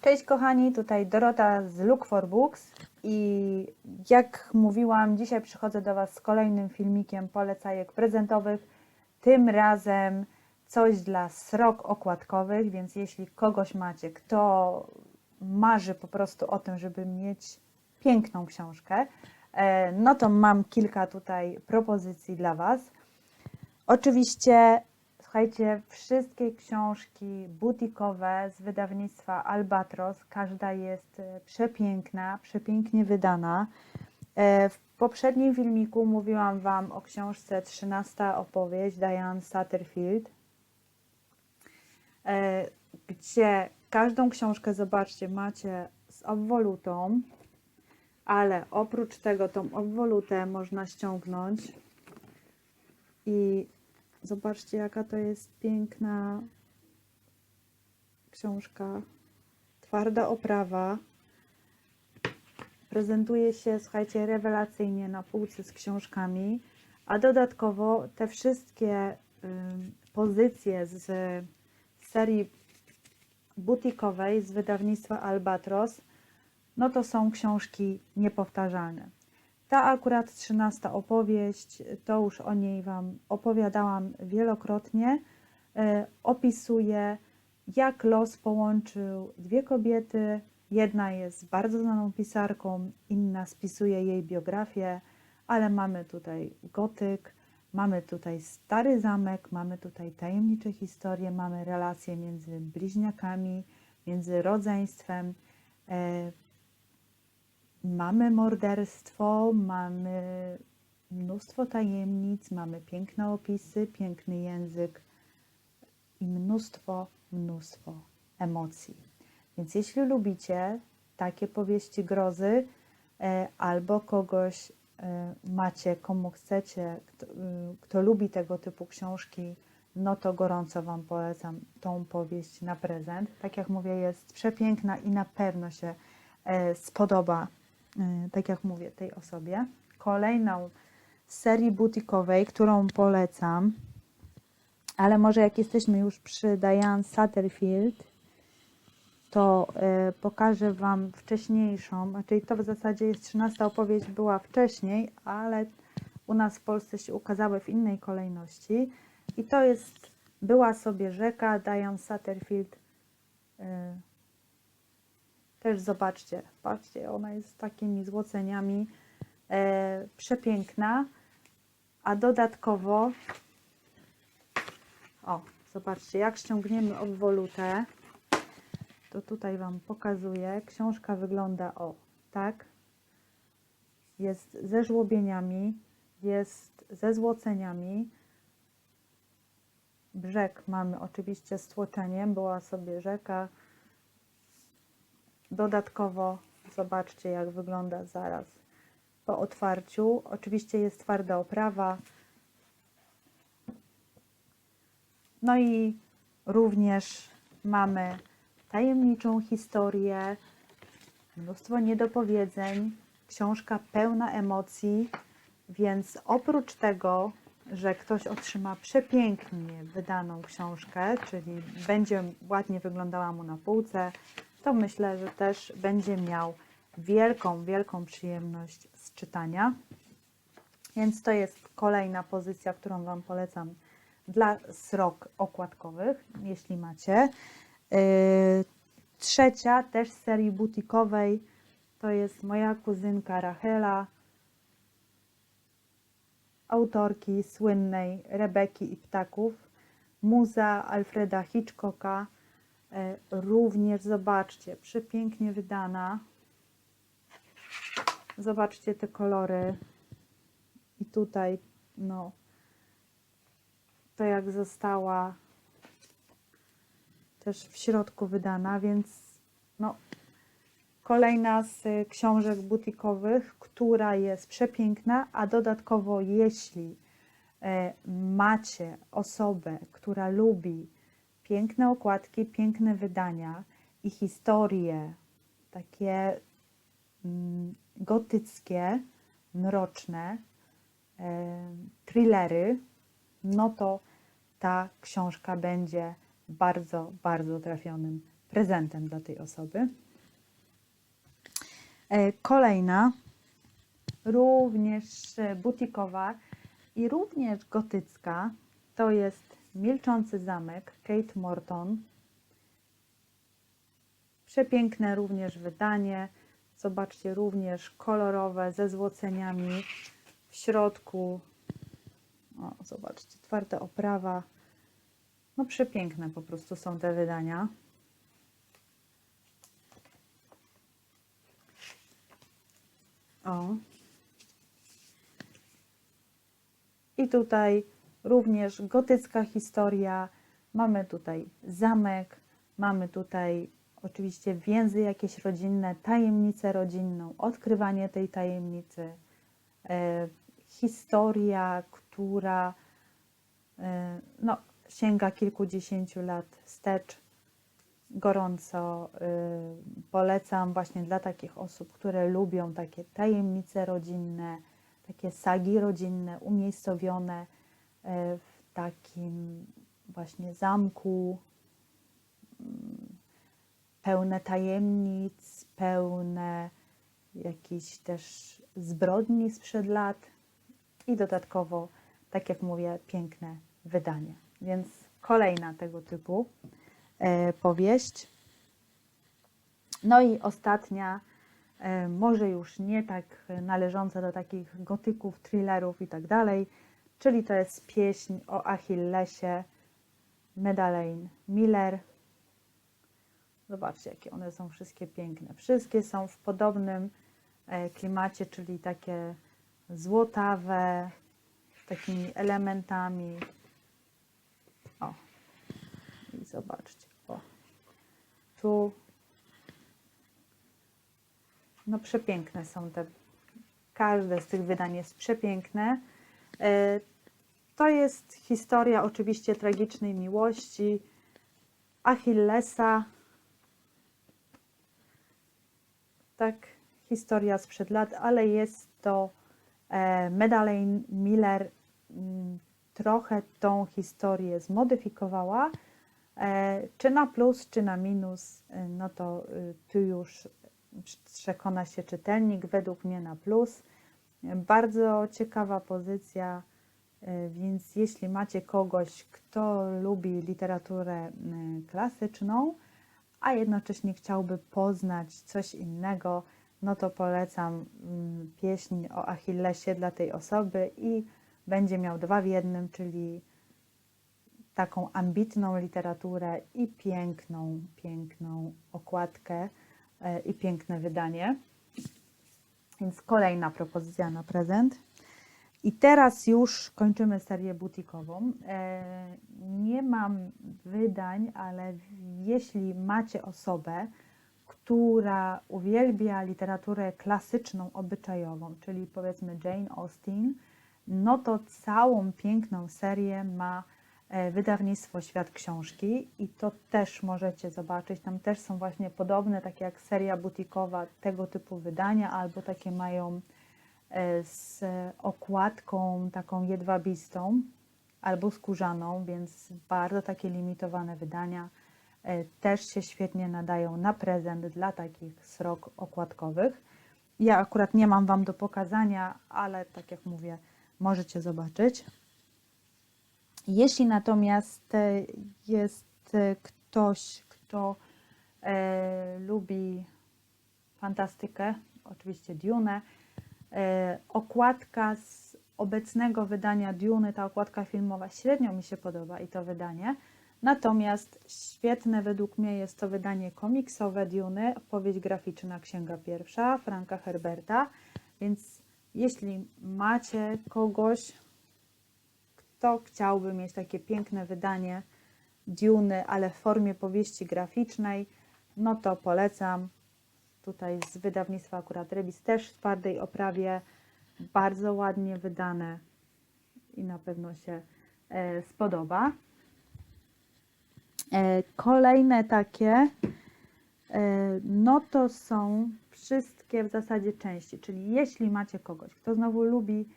Cześć kochani, tutaj Dorota z Look for Books i jak mówiłam, dzisiaj przychodzę do Was z kolejnym filmikiem polecajek prezentowych. Tym razem coś dla srok okładkowych, więc jeśli kogoś macie, kto marzy po prostu o tym, żeby mieć piękną książkę, e, no to mam kilka tutaj propozycji dla Was. Oczywiście, słuchajcie, wszystkie książki butikowe z wydawnictwa Albatros, każda jest e, przepiękna, przepięknie wydana. E, W poprzednim filmiku mówiłam Wam o książce 13 opowieść Diane Satterfield, e, gdzie każdą książkę, zobaczcie, macie z obwolutą, ale oprócz tego tą obwolutę można ściągnąć i zobaczcie, jaka to jest piękna książka. Twarda oprawa. Prezentuje się, słuchajcie, rewelacyjnie na półce z książkami, a dodatkowo te wszystkie pozycje z serii butikowej z wydawnictwa Albatros, no to są książki niepowtarzalne. Ta akurat 13 opowieść, to już o niej Wam opowiadałam wielokrotnie. E, opisuje, jak los połączył dwie kobiety. Jedna jest bardzo znaną pisarką, inna spisuje jej biografię, ale mamy tutaj gotyk, mamy tutaj stary zamek, mamy tutaj tajemnicze historie, mamy relacje między bliźniakami, między rodzeństwem. E, Mamy morderstwo, mamy mnóstwo tajemnic, mamy piękne opisy, piękny język i mnóstwo, mnóstwo emocji. Więc jeśli lubicie takie powieści grozy, e, albo kogoś e, macie, komu chcecie, kto, y, kto lubi tego typu książki, no to gorąco Wam polecam tą powieść na prezent. Tak jak mówię, jest przepiękna i na pewno się e, spodoba tak jak mówię, tej osobie. Kolejną z serii butikowej, którą polecam, ale może jak jesteśmy już przy Diane Satterfield, to y, pokażę Wam wcześniejszą, czyli to w zasadzie jest 13 opowieść, była wcześniej, ale u nas w Polsce się ukazały w innej kolejności. I to jest Była sobie rzeka Diane Satterfield. Też zobaczcie, patrzcie, ona jest z takimi złoceniami, e, przepiękna, a dodatkowo, o, zobaczcie, jak ściągniemy obwolutę, to tutaj Wam pokazuję, książka wygląda o, tak, jest ze żłobieniami, jest ze złoceniami, brzeg mamy oczywiście z tłoczeniem, była sobie rzeka, Dodatkowo zobaczcie, jak wygląda zaraz po otwarciu. Oczywiście jest twarda oprawa. No i również mamy tajemniczą historię, mnóstwo niedopowiedzeń, książka pełna emocji, więc oprócz tego, że ktoś otrzyma przepięknie wydaną książkę, czyli będzie ładnie wyglądała mu na półce, to myślę, że też będzie miał wielką, wielką przyjemność z czytania. Więc to jest kolejna pozycja, którą Wam polecam dla srok okładkowych, jeśli macie. Yy, trzecia, też z serii butikowej, to jest moja kuzynka Rachela, autorki słynnej Rebeki i Ptaków, muza Alfreda Hitchcocka, Również zobaczcie, przepięknie wydana. Zobaczcie te kolory. I tutaj, no, to jak została też w środku wydana, więc no, kolejna z książek butikowych, która jest przepiękna, a dodatkowo jeśli e, macie osobę, która lubi piękne okładki, piękne wydania i historie takie mm, gotyckie, mroczne, e, thrillery, no to ta książka będzie bardzo, bardzo trafionym prezentem dla tej osoby. E, Kolejna, również butikowa i również gotycka, to jest Milczący Zamek Kate Morton. Przepiękne również wydanie. Zobaczcie, również kolorowe, ze złoceniami w środku. O, zobaczcie, twarda oprawa. No przepiękne po prostu są te wydania. O. I tutaj również gotycka historia. Mamy tutaj zamek, mamy tutaj oczywiście więzy jakieś rodzinne, tajemnicę rodzinną, odkrywanie tej tajemnicy, e, historia, która e, no, sięga kilkudziesięciu lat wstecz. Gorąco e, polecam właśnie dla takich osób, które lubią takie tajemnice rodzinne, takie sagi rodzinne, umiejscowione w takim właśnie zamku, mm, pełne tajemnic, pełne jakichś też zbrodni sprzed lat i dodatkowo, tak jak mówię, piękne wydanie. Więc kolejna tego typu e, powieść. No i ostatnia, e, może już nie tak należąca do takich gotyków, thrillerów i tak dalej, czyli to jest pieśń o Achillesie Medalane Miller. Zobaczcie, jakie one są wszystkie piękne. Wszystkie są w podobnym e, klimacie, czyli takie złotawe, z takimi elementami. O, i zobaczcie, o, tu no przepiękne są te, każde z tych wydań jest przepiękne. E, To jest historia oczywiście tragicznej miłości Achillesa. Tak, historia sprzed lat, ale jest to e, Madeleine Miller mm, trochę tą historię zmodyfikowała. E, Czy na plus, czy na minus, no to y, tu już przekona się czytelnik, według mnie na plus. Bardzo ciekawa pozycja, y, więc jeśli macie kogoś, kto lubi literaturę y, klasyczną, a jednocześnie chciałby poznać coś innego, no to polecam mm, pieśń o Achillesie dla tej osoby i będzie miał dwa w jednym, czyli taką ambitną literaturę i piękną, piękną okładkę e, i piękne wydanie. Więc kolejna propozycja na prezent. I teraz już kończymy serię butikową. E, Nie mam wydań, ale jeśli macie osobę, która uwielbia literaturę klasyczną, obyczajową, czyli powiedzmy Jane Austen, no to całą piękną serię ma wydawnictwo Świat Książki i to też możecie zobaczyć. Tam też są właśnie podobne, takie jak seria butikowa, tego typu wydania, albo takie mają e, z okładką taką jedwabistą albo skórzaną, więc bardzo takie limitowane wydania e, też się świetnie nadają na prezent dla takich srok okładkowych. Ja akurat nie mam Wam do pokazania, ale tak jak mówię, możecie zobaczyć. Jeśli natomiast e, jest e, ktoś, kto e, lubi fantastykę, oczywiście Dune, okładka z obecnego wydania Dune, ta okładka filmowa średnio mi się podoba i to wydanie. Natomiast świetne według mnie jest to wydanie komiksowe Dune, powieść graficzna Księga Pierwsza Franka Herberta, więc jeśli macie kogoś, kto chciałby mieć takie piękne wydanie Dune, ale w formie powieści graficznej, no to polecam. Tutaj z wydawnictwa akurat Rebis też w twardej oprawie, bardzo ładnie wydane i na pewno się e, spodoba. E, kolejne takie, e, no to są wszystkie w zasadzie części, czyli jeśli macie kogoś, kto znowu lubi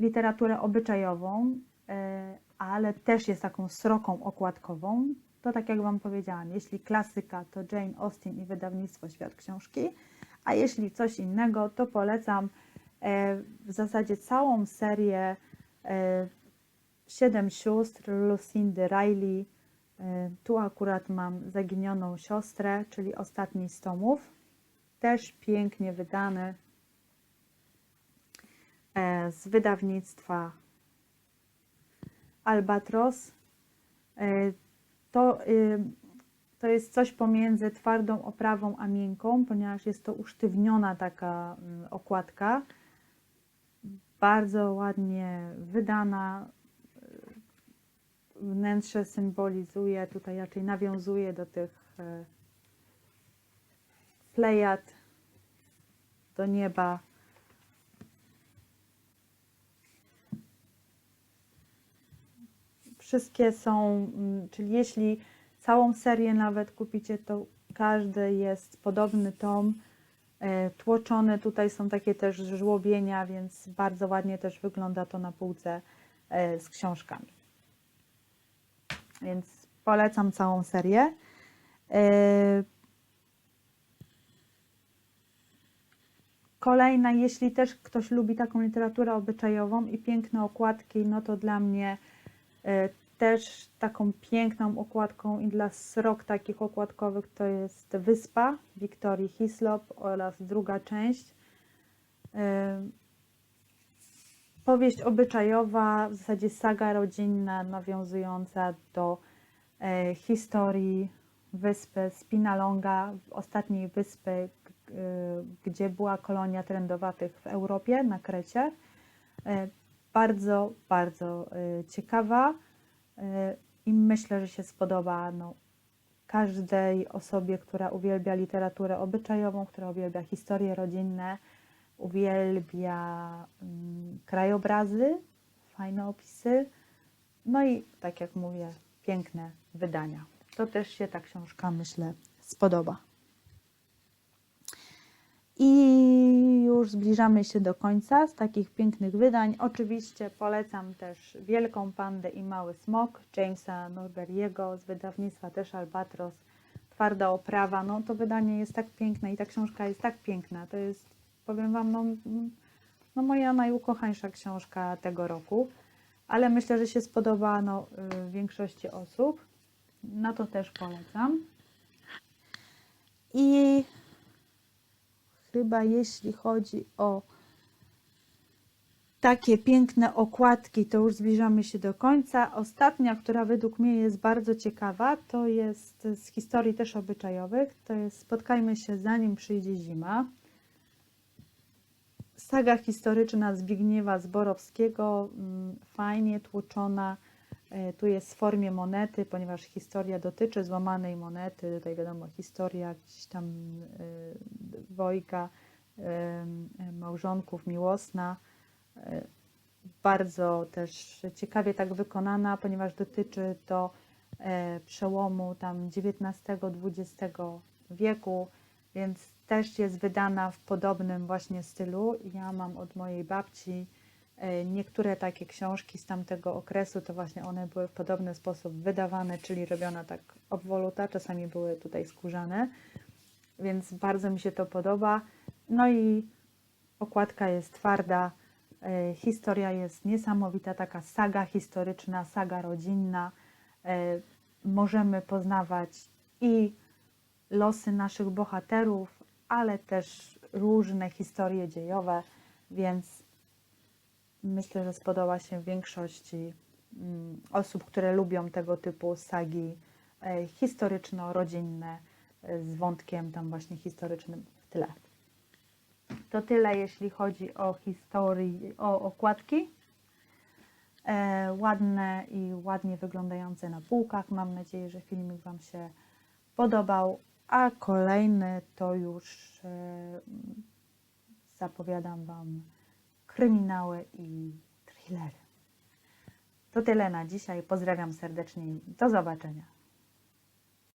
literaturę obyczajową, ale też jest taką sroką okładkową, to tak jak Wam powiedziałam, jeśli klasyka, to Jane Austen i wydawnictwo Świat Książki, a jeśli coś innego, to polecam e, w zasadzie całą serię e, Siedem sióstr Lucindy Riley. E, Tu akurat mam zaginioną siostrę, czyli ostatni z tomów. Też pięknie wydany e, z wydawnictwa Albatros. E, To, y, to jest coś pomiędzy twardą oprawą a miękką, ponieważ jest to usztywniona taka mm, okładka. Bardzo ładnie wydana. Wnętrze symbolizuje, tutaj raczej nawiązuje do tych e, plejad, do nieba. Wszystkie są, mm, czyli jeśli całą serię nawet kupicie, to każdy jest podobny tom, e, tłoczony. Tutaj są takie też żłobienia, więc bardzo ładnie też wygląda to na półce e, z książkami. Więc polecam całą serię. E, Kolejna, jeśli też ktoś lubi taką literaturę obyczajową i piękne okładki, no to dla mnie też taką piękną okładką i dla srok takich okładkowych to jest Wyspa Wiktorii Hislop oraz druga część. Powieść obyczajowa, w zasadzie saga rodzinna nawiązująca do e, historii wyspy Spinalonga, ostatniej wyspy, y, gdzie była kolonia trędowatych w Europie, na Krecie. E, Bardzo, bardzo e, ciekawa i myślę, że się spodoba no, każdej osobie, która uwielbia literaturę obyczajową, która uwielbia historie rodzinne, uwielbia mm, krajobrazy, fajne opisy, no i tak jak mówię, piękne wydania. To też się ta książka, myślę, spodoba. I już zbliżamy się do końca z takich pięknych wydań. Oczywiście polecam też Wielką Pandę i Mały Smok Jamesa Norberiego z wydawnictwa też Albatros. Twarda oprawa, no to wydanie jest tak piękne i ta książka jest tak piękna. To jest, powiem Wam, no, no moja najukochańsza książka tego roku, ale myślę, że się spodoba no, y, większości osób. No to też polecam. I chyba jeśli chodzi o takie piękne okładki, to już zbliżamy się do końca. Ostatnia, która według mnie jest bardzo ciekawa, to jest z historii też obyczajowych. To jest Spotkajmy się zanim przyjdzie zima. Saga historyczna Zbigniewa Zborowskiego, mm, fajnie tłoczona. E, Tu jest w formie monety, ponieważ historia dotyczy złamanej monety. Tutaj wiadomo, historia gdzieś tam e, dwojga e, małżonków miłosna. Bardzo też ciekawie tak wykonana, ponieważ dotyczy to przełomu tam XIX-XX wieku, więc też jest wydana w podobnym właśnie stylu. Ja mam od mojej babci niektóre takie książki z tamtego okresu, to właśnie one były w podobny sposób wydawane, czyli robiona tak obwoluta, czasami były tutaj skórzane, więc bardzo mi się to podoba. No i okładka jest twarda, e, historia jest niesamowita, taka saga historyczna, saga rodzinna. E, Możemy poznawać i losy naszych bohaterów, ale też różne historie dziejowe, więc myślę, że spodoba się większości mm, osób, które lubią tego typu sagi e, historyczno-rodzinne e, z wątkiem tam właśnie historycznym w tle. To tyle, jeśli chodzi o historii, o okładki. E, ładne i ładnie wyglądające na półkach. Mam nadzieję, że filmik Wam się podobał. A kolejny to już e, zapowiadam Wam kryminały i thrillery. To tyle na dzisiaj. Pozdrawiam serdecznie do zobaczenia.